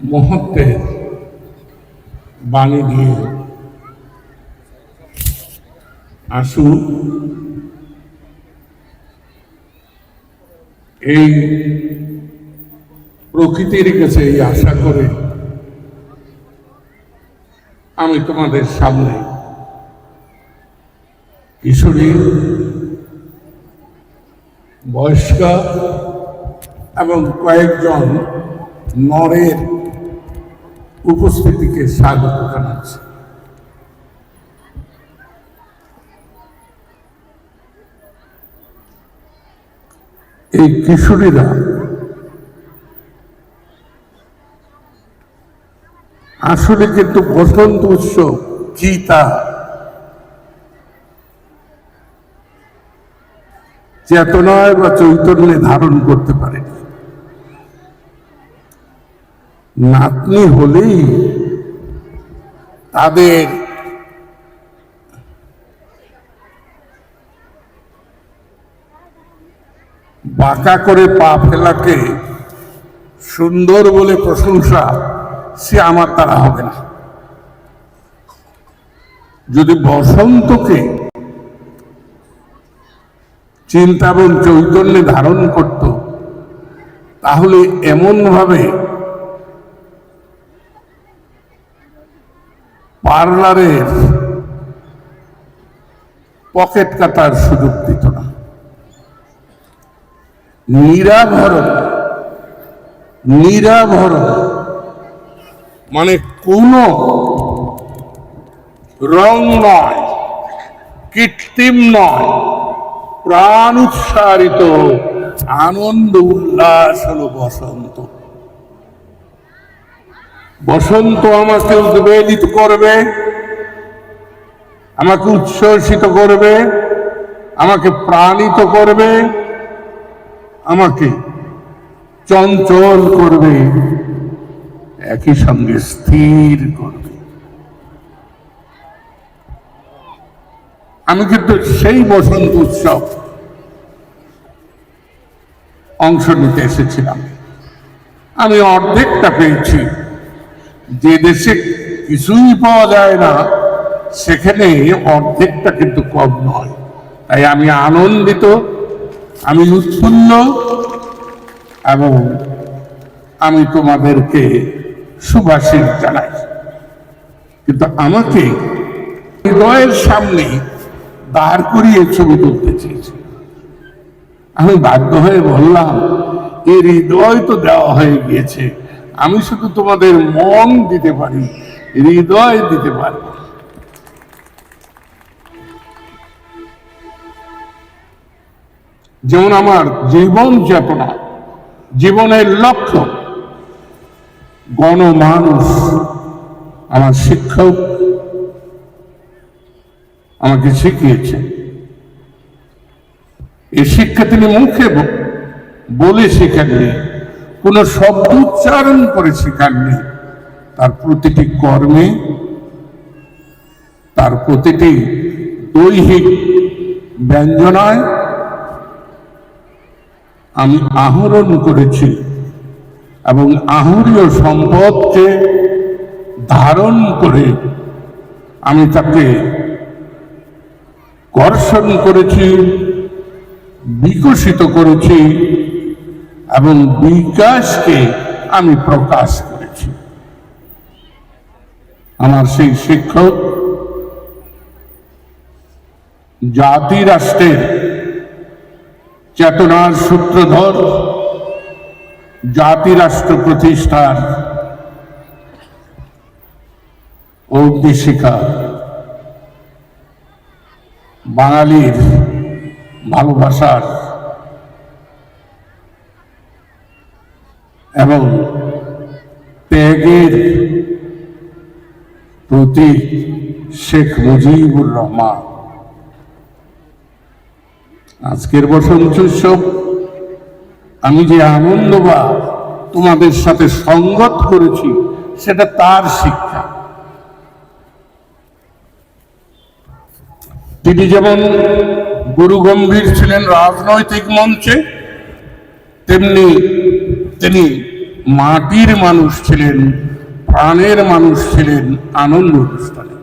মুহূর্তের বাণী দিয়ে আসুন এই প্রকৃতির কাছে এই আশা করে আমি তোমাদের সামনে কিশোরী, বয়স্কা এবং কয়েকজন নরের উপস্থিতিকে স্বাগত জানাচ্ছি। এই কিশোরীরা আসলে কিন্তু বসন্ত উৎসব কি তা চেতনায় বা চৈতন্যে ধারণ করতে পারেনি। নাতনি হলেই তাদের বাঁকা করে পা ফেলাকে সুন্দর বলে প্রশংসা সে আমার দ্বারা হবে না। যদি বসন্তকে চিন্তা এবং চৈতন্যে ধারণ করত, তাহলে এমন পার্লারের পকেট কাটার সুযোগ দিত না। নিরাভরণ নিরাভরণ মানে কোনো রং নয়, কৃত্রিম নয়, প্রাণ উৎসারিত, আনন্দ, উল্লাস হল বসন্ত। বসন্ত আমাকে উদ্বেলিত করবে, আমাকে উচ্ছ্বসিত করবে, আমাকে প্রাণিত করবে, আমাকে চঞ্চল করবে, একই সঙ্গে স্থির করবে। আমি কিন্তু সেই বসন্ত উৎসব অংশ নিতে এসেছিলাম। আমি অর্ধেকটা পেয়েছি। যে দেশে কিছুই পাওয়া যায় না, সেখানে অর্ধেকটা কিন্তু কম নয়। তাই আমি আনন্দিত, আমি উৎফুল্ল এবং আমি তোমাদেরকে সুভাষিস জানাই। কিন্তু আমাকে হৃদয়ের সামনে দাঁড় করিয়ে ছবি তুলতে চেয়েছে। আমি বাধ্য হয়ে বললাম এর হৃদয় তো দেওয়া হয়ে গিয়েছে। আমি শুধু তোমাদের মন দিতে পারি, হৃদয় দিতে পারি। যেমন আমার জীবন চেতনা জীবনের লক্ষ্য, গণমানুষ, আমার শিক্ষক আমাকে শিখিয়েছে। এই শিক্ষা তিনি মুখে বলে শেখাননি কোনো শব্দ উচ্চারণ করে শেখাননি তার প্রতিটি কর্মে, তার প্রতিটি দৈহিক ব্যঞ্জনায় আমি আহরণ করেছি এবং আহরীয় সম্পদকে ধারণ করে আমি তাকে কর্ষণ করেছি, বিকশিত করেছি এবং বিকাশকে আমি প্রকাশ করেছি। আমার সেই শিক্ষক, জাতি রাষ্ট্রের চেতনার সূত্রধর, জাতি রাষ্ট্র প্রতিষ্ঠার অগ্নিশিখা বাঙালির ভালোবাসার এবং ত্যাগের প্রতীক শেখ মুজিবুর রহমান। আজকের বসন্ত উৎসব, আমি যে আনন্দ বা তোমাদের সাথে সঙ্গত করেছি, সেটা তার শিক্ষা। তিনি যেমন গুরু গম্ভীর ছিলেন রাজনৈতিক মঞ্চে, তেমনি তিনি মাটির মানুষ ছিলেন প্রাণের মানুষ ছিলেন আনন্দ অনুষ্ঠানে